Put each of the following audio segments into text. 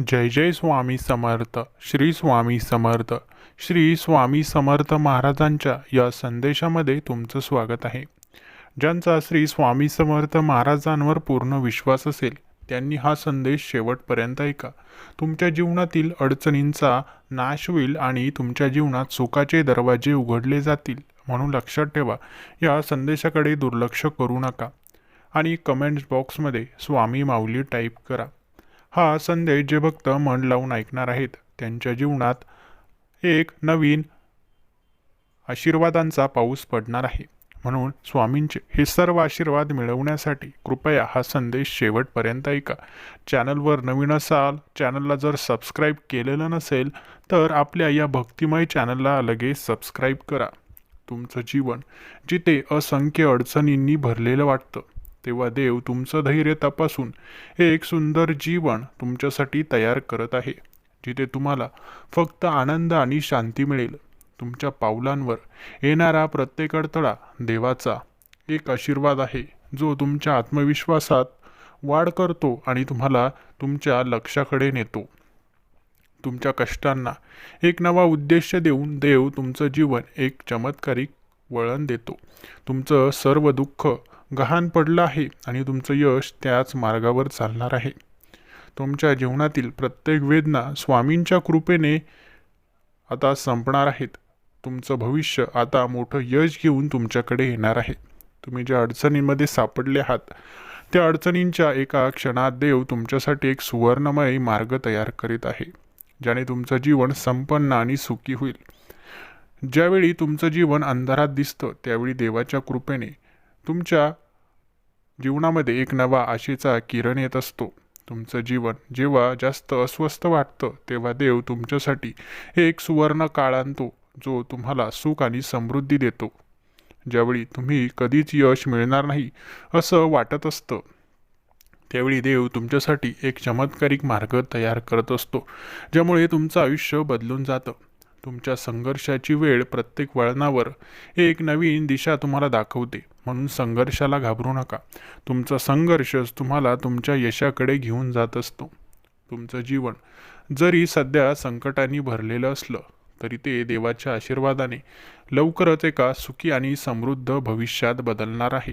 जय जय स्वामी समर्थ. श्री स्वामी समर्थ. श्री स्वामी समर्थ महाराजांच्या या संदेशामध्ये तुमचं स्वागत आहे. ज्यांचा श्री स्वामी समर्थ महाराजांवर पूर्ण विश्वास असेल त्यांनी हा संदेश शेवटपर्यंत ऐका. तुमच्या जीवनातील अडचणींचा नाश होईल आणि तुमच्या जीवनात सुखाचे दरवाजे उघडले जातील म्हणून लक्षात ठेवा. या संदेशाकडे दुर्लक्ष करू नका. आणि कमेंट्स बॉक्समध्ये स्वामी माऊली टाईप करा. हा संदेश जे भक्त मन लावून ऐकणार आहेत त्यांच्या जीवनात एक नवीन आशीर्वादांचा पाऊस पडणार आहे. म्हणून स्वामींचे हे सर्व आशीर्वाद मिळवण्यासाठी कृपया हा संदेश शेवटपर्यंत ऐका. चॅनलवर नवीन असाल चॅनलला जर सबस्क्राईब केलेलं नसेल तर आपल्या या भक्तिमय चॅनलला लगेच सबस्क्राईब करा. तुमचं जीवन जिथे असंख्य अडचणींनी भरलेलं वाटतं. तेव्हा देव तुमचं धैर्य तपासून एक सुंदर जीवन तुमच्यासाठी तयार करत आहे. जिथे तुम्हाला फक्त आनंद आणि शांती मिळेल तुमच्या पावलांवर येणारा प्रत्येक अडथळा देवाचा एक आशीर्वाद आहे जो तुमच्या आत्मविश्वासात वाढ करतो आणि तुम्हाला तुमच्या लक्षाकडे नेतो. तुमच्या कष्टांना एक नवा उद्देश देऊन देव तुमचं जीवन एक चमत्कारिक वळण देतो. तुमचं सर्व दुःख गहाण पडलं आहे आणि तुमचं यश त्याच मार्गावर चालणार आहे. तुमच्या जीवनातील प्रत्येक वेदना स्वामींच्या कृपेने आता संपणार आहेत. तुमचं भविष्य आता मोठं यश घेऊन तुमच्याकडे येणार आहे. तुम्ही ज्या अडचणींमध्ये सापडले आहात त्या अडचणींच्या एका क्षणात देव तुमच्यासाठी एक सुवर्णमय मार्ग तयार करीत आहे ज्याने तुमचं जीवन संपन्न आणि सुखी होईल. ज्यावेळी तुमचं जीवन अंधारात दिसतं त्यावेळी देवाच्या कृपेने तुमच्या जीवनामध्ये एक नवा आशेचा किरण येत असतो. तुमचं जीवन जेव्हा जास्त अस्वस्थ वाटतं तेव्हा देव तुमच्यासाठी एक सुवर्ण काळ आणतो जो तुम्हाला सुख आणि समृद्धी देतो. ज्यावेळी तुम्ही कधीच यश मिळणार नाही असं वाटत असतं. त्यावेळी देव तुमच्यासाठी एक चमत्कारिक मार्ग तयार करत असतो ज्यामुळे तुमचं आयुष्य बदलून जातं. तुमच्या संघर्षाची वेळ प्रत्येक वळणावर एक नवीन दिशा तुम्हाला दाखवते. म्हणून संघर्षाला घाबरू नका. तुमचा संघर्षच तुम्हाला तुमच्या यशाकडे घेऊन जात असतो. तुमचं जीवन जरी सध्या संकटांनी भरलेलं असलं तरी ते देवाच्या आशीर्वादाने लवकरच एका सुखी आणि समृद्ध भविष्यात बदलणार आहे.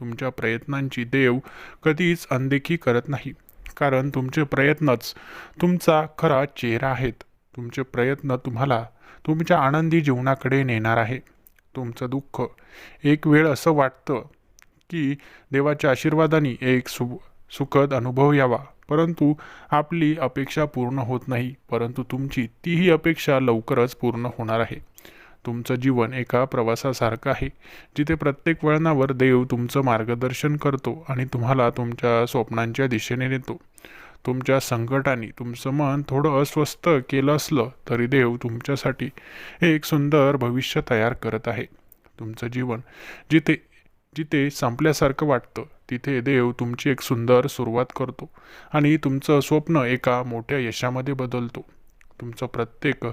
तुमच्या प्रयत्नांची देव कधीच अनदेखी करत नाही. कारण तुमचे प्रयत्नच तुमचा खरा चेहरा आहेत. तुमचे प्रयत्न तुम्हाला तुमच्या आनंदी जीवनाकडे नेणार आहे. तुमचं दुःख. एक वेळ असं वाटतं की देवाच्या आशीर्वादाने एक सु सुखद अनुभव यावा. परंतु आपली अपेक्षा पूर्ण होत नाही. परंतु तुमची तीही अपेक्षा लवकरच पूर्ण होणार आहे. तुमचं जीवन एका प्रवासासारखं आहे. जिथे प्रत्येक वळणावर देव तुमचं मार्गदर्शन करतो आणि तुम्हाला तुमच्या स्वप्नांच्या दिशेने नेतो. तुमच्या संकटाने तुमचं मन थोडं अस्वस्थ केलं असलं तरी देव तुमच्यासाठी एक सुंदर भविष्य तयार करत आहे. तुमचं जीवन जिथे जिथे संपल्यासारखं वाटतं तिथे देव तुमची एक सुंदर सुरुवात करतो आणि तुमचं स्वप्न एका मोठ्या यशामध्ये बदलतो. तुमचं प्रत्येक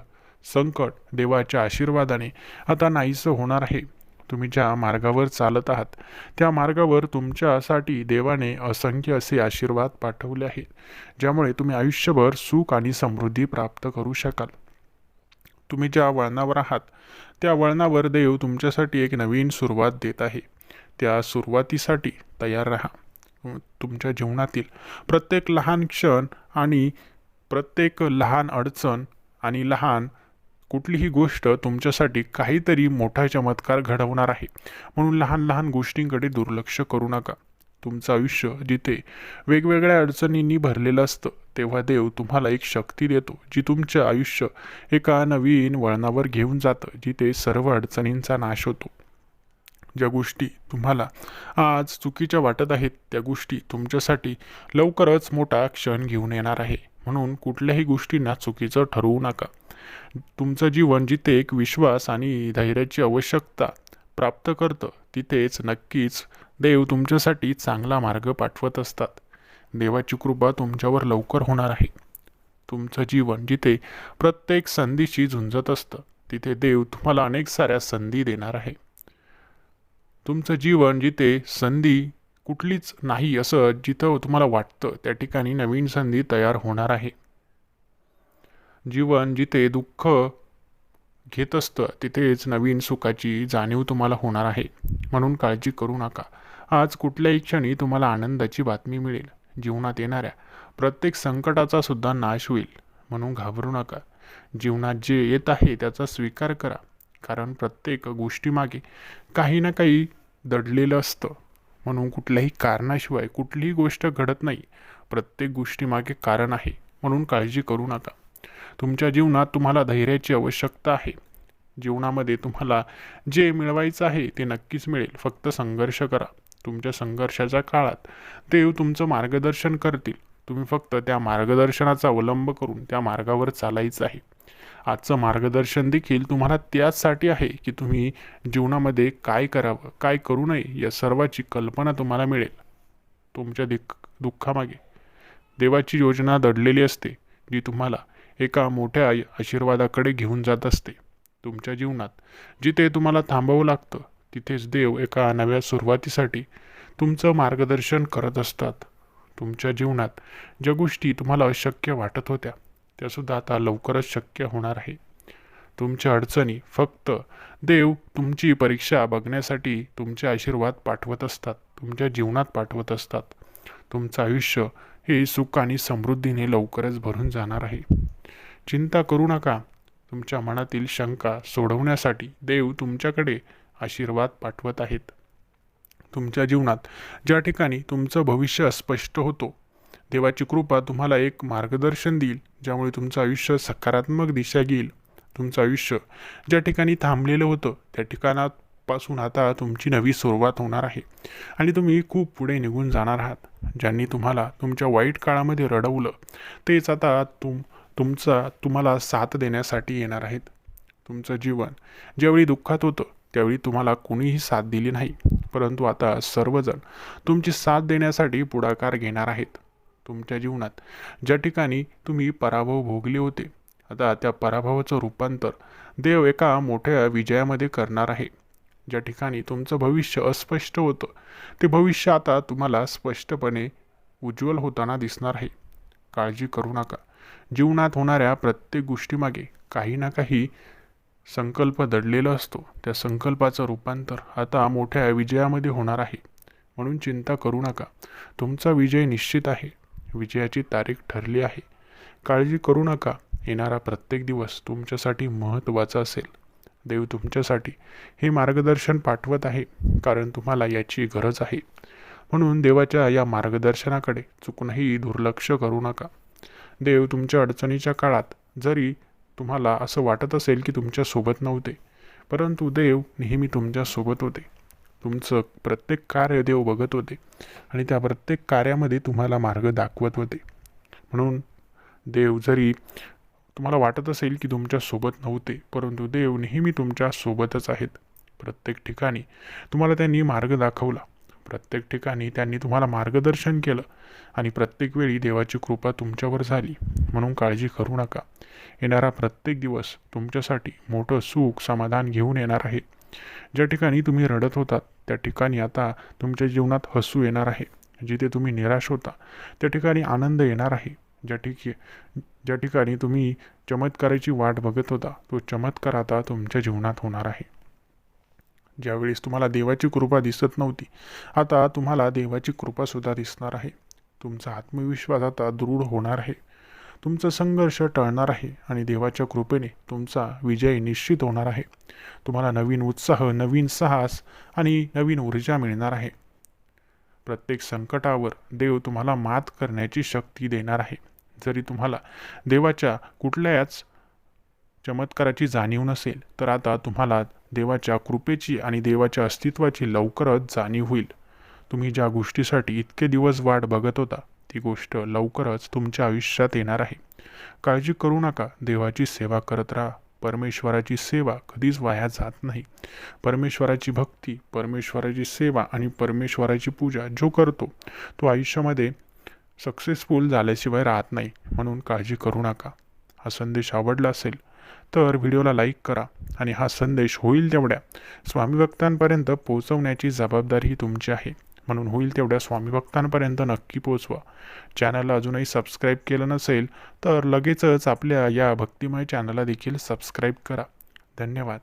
संकट देवाच्या आशीर्वादाने आता नाहीसं होणार आहे. तुम्ही ज्या मार्गावर चालत आहात त्या मार्गावर तुमच्यासाठी देवाने असंख्य असे आशीर्वाद पाठवले आहेत ज्यामुळे तुम्ही आयुष्यभर सुख आणि समृद्धी प्राप्त करू शकाल. तुम्ही ज्या वळणावर आहात त्या वळणावर देव तुमच्यासाठी एक नवीन सुरुवात देत आहे. त्या सुरुवातीसाठी तयार राहा. तुमच्या जीवनातील प्रत्येक लहान क्षण आणि प्रत्येक लहान अडचण आणि लहान कुठलीही गोष्ट तुमच्यासाठी काहीतरी मोठा चमत्कार घडवणार आहे. म्हणून लहान लहान गोष्टींकडे दुर्लक्ष करू नका. तुमचं आयुष्य जिथे वेगवेगळ्या अडचणींनी भरलेलं असतं तेव्हा देव तुम्हाला एक शक्ती देतो जी तुमचं आयुष्य एका नवीन वळणावर घेऊन जातं जिथे सर्व अडचणींचा नाश होतो. ज्या गोष्टी तुम्हाला आज चुकीच्या वाटत आहेत त्या गोष्टी तुमच्यासाठी लवकरच मोठा क्षण घेऊन येणार आहे. म्हणून कुठल्याही गोष्टींना चुकीचं ठरवू नका. तुमचं जीवन जिथे एक विश्वास आणि धैर्याची आवश्यकता प्राप्त करतं तिथेच नक्कीच देव तुमच्यासाठी चांगला मार्ग पाठवत असतात. देवाची कृपा तुमच्यावर लवकर होणार आहे. तुमचं जीवन जिथे प्रत्येक संधीशी झुंजत असतं तिथे देव तुम्हाला अनेक साऱ्या संधी देणार आहे. तुमचं जीवन जिथे संधी कुठलीच नाही असं जिथं तुम्हाला वाटतं त्या ठिकाणी नवीन संधी तयार होणार आहे. जीवन जिथे दुःख घेत असतं तिथेच नवीन सुखाची जाणीव तुम्हाला होणार आहे. म्हणून काळजी करू नका. आज कुठल्याही क्षणी तुम्हाला आनंदाची बातमी मिळेल. जीवनात येणाऱ्या प्रत्येक संकटाचा सुद्धा नाश होईल. म्हणून घाबरू नका. जीवनात जे येत आहे त्याचा स्वीकार करा. कारण प्रत्येक गोष्टीमागे काही ना काही दडलेलं असतं. म्हणून कुठल्याही कारणाशिवाय कुठलीही गोष्ट घडत नाही. प्रत्येक गोष्टीमागे कारण आहे. म्हणून काळजी करू नका. तुमच्या जीवनात तुम्हाला धैर्याची आवश्यकता आहे. जीवनामध्ये तुम्हाला जे मिळवायचं आहे ते नक्कीच मिळेल. फक्त संघर्ष करा. तुमच्या संघर्षाच्या काळात देव तुमचं मार्गदर्शन करतील. तुम्ही फक्त त्या मार्गदर्शनाचा अवलंब करून त्या मार्गावर चालायचं आहे. आजचं मार्गदर्शन देखील तुम्हाला त्याचसाठी आहे की तुम्ही जीवनामध्ये काय करावं काय करू नये या सर्वाची कल्पना तुम्हाला मिळेल. तुमच्या दिक दुःखामागे. देवाची योजना दडलेली असते जी तुम्हाला एका मोठ्या आशीर्वादाकडे घेऊन जात असते. तुमच्या जीवनात जिथे तुम्हाला थांबावं लागतं तिथेच देव एका नव्या सुरुवातीसाठी तुमचं मार्गदर्शन करत असतात. तुमच्या जीवनात ज्या गोष्टी तुम्हाला अशक्य वाटत होत्या त्यासुद्धा आता लवकरच शक्य होणार आहे. तुमच्या अडचणी फक्त देव तुमची परीक्षा बघण्यासाठी तुमचे आशीर्वाद पाठवत असतात तुमच्या जीवनात पाठवत असतात. तुमचं आयुष्य हे सुख आणि समृद्धीने लवकरच भरून जाणार आहे. चिंता करू नका. तुमच्या मनातील शंका सोडवण्यासाठी देव तुमच्याकडे आशीर्वाद पाठवत आहेत. तुमच्या जीवनात ज्या ठिकाणी तुमचं भविष्य स्पष्ट होतो देवाची कृपा तुम्हाला एक मार्गदर्शन देईल ज्यामुळे तुमचं आयुष्य सकारात्मक दिशा घेईल. तुमचं आयुष्य ज्या ठिकाणी थांबलेलं होतं त्या ठिकाणापासून आता तुमची नवी सुरुवात होणार आहे. आणि तुम्ही खूप पुढे निघून जाणार आहात. ज्यांनी तुम्हाला तुमच्या वाईट काळामध्ये रडवलं तेच आता तुम तुमचा तुम्हाला साथ देण्यासाठी येणार आहेत. तुमचं जीवन ज्यावेळी दुःखात होतं त्यावेळी तुम्हाला कोणीही साथ दिली नाही. परंतु आता सर्वजण तुमची साथ देण्यासाठी पुढाकार घेणार आहेत. तुमच्या जीवनात. ज्या ठिकाणी तुम्ही पराभव भोगले होते आता त्या पराभवाचं रूपांतर देव एका मोठ्या विजयामध्ये करणार आहे. ज्या ठिकाणी तुमचं भविष्य अस्पष्ट होतं ते भविष्य आता तुम्हाला स्पष्टपणे उज्ज्वल होताना दिसणार आहे. काळजी करू नका. जीवनात होणाऱ्या प्रत्येक गोष्टीमागे काही ना काही संकल्प दडलेला असतो. त्या संकल्पाचं रूपांतर आता मोठ्या विजयामध्ये होणार आहे. म्हणून चिंता करू नका. तुमचा विजय निश्चित आहे. विजयाची तारीख ठरली आहे. काळजी करू नका. येणारा प्रत्येक दिवस तुमच्यासाठी महत्त्वाचा असेल. देव तुमच्यासाठी हे मार्गदर्शन पाठवत आहे कारण तुम्हाला याची गरज आहे. म्हणून देवाच्या या मार्गदर्शनाकडे चुकूनही दुर्लक्ष करू नका. देव तुमच्या अडचणीच्या काळात जरी तुम्हाला असं वाटत असेल की तुमच्यासोबत नव्हते परंतु देव नेहमी तुमच्यासोबत होते. तुमचं प्रत्येक कार्य देव बघत होते आणि त्या प्रत्येक कार्यामध्ये तुम्हाला मार्ग दाखवत होते. म्हणून देव जरी तुम्हाला वाटत असेल की तुमच्यासोबत नव्हते परंतु देव नेहमी तुमच्या सोबतच आहेत. प्रत्येक ठिकाणी तुम्हाला त्यांनी मार्ग दाखवला. प्रत्येक ठिकाणी त्यांनी तुम्हाला मार्गदर्शन केलं आणि प्रत्येक वेळी देवाची कृपा तुमच्यावर झाली. म्हणून काळजी करू नका. येणारा प्रत्येक दिवस तुमच्यासाठी मोठं सुख समाधान घेऊन येणार आहे. ज्या ठिकाणी तुम्ही रडत होतात त्या ठिकाणी आता तुमच्या जीवनात हसू येणार आहे. जिथे तुम्ही निराश होता त्या ठिकाणी आनंद येणार आहे. ज्या ठिकी ज्या ठिकाणी तुम्ही चमत्काराची वाट बघत होता तो चमत्कार आता तुमच्या जीवनात होणार आहे. ज्यावेळेस तुम्हाला देवाची कृपा दिसत नव्हती आता तुम्हाला देवाची कृपासुद्धा दिसणार आहे. तुमचा आत्मविश्वास आता दृढ होणार आहे. तुमचा संघर्ष टळणार आहे आणि देवाच्या कृपेने तुमचा विजय निश्चित होणार आहे. तुम्हाला नवीन उत्साह नवीन साहस आणि नवीन ऊर्जा मिळणार आहे. प्रत्येक संकटावर देव तुम्हाला मात करण्याची शक्ती देणार आहे. जरी तुम्हाला देवाच्या कुठल्याच चमत्काराची जाणीव नसेल तर आता तुम्हाला देवाच्या कृपेची आणि देवाच्या अस्तित्वाची लवकरच जाणीव होईल. तुम्ही ज्या गोष्टीसाठी इतके दिवस वाट बघत होता ती गोष्ट लवकरच तुमच्या आयुष्यात येणार आहे. काळजी करू नका. देवाची सेवा करत राहा. परमेश्वराची सेवा कधीच वाया जात नाही. परमेश्वराची भक्ती परमेश्वराची सेवा आणि परमेश्वराची पूजा जो करतो तो आयुष्यामध्ये सक्सेसफुल झाल्याशिवाय राहत नाही. म्हणून काळजी करू नका. हा संदेश आवडला असेल तर व्हिडिओला लाईक करा आणि हा संदेश होईल तेवढ्या. स्वामी भक्तांपर्यंत पोहोचवण्याची जबाबदारी तुमची आहे. म्हणून होईल तेवढ्या स्वामी भक्तांपर्यंत नक्की पोचवा. चॅनलला अजूनही सबस्क्राईब केलं नसेल तर लगेचच आपल्या या भक्तिमय चॅनलला देखील सबस्क्राईब करा. धन्यवाद.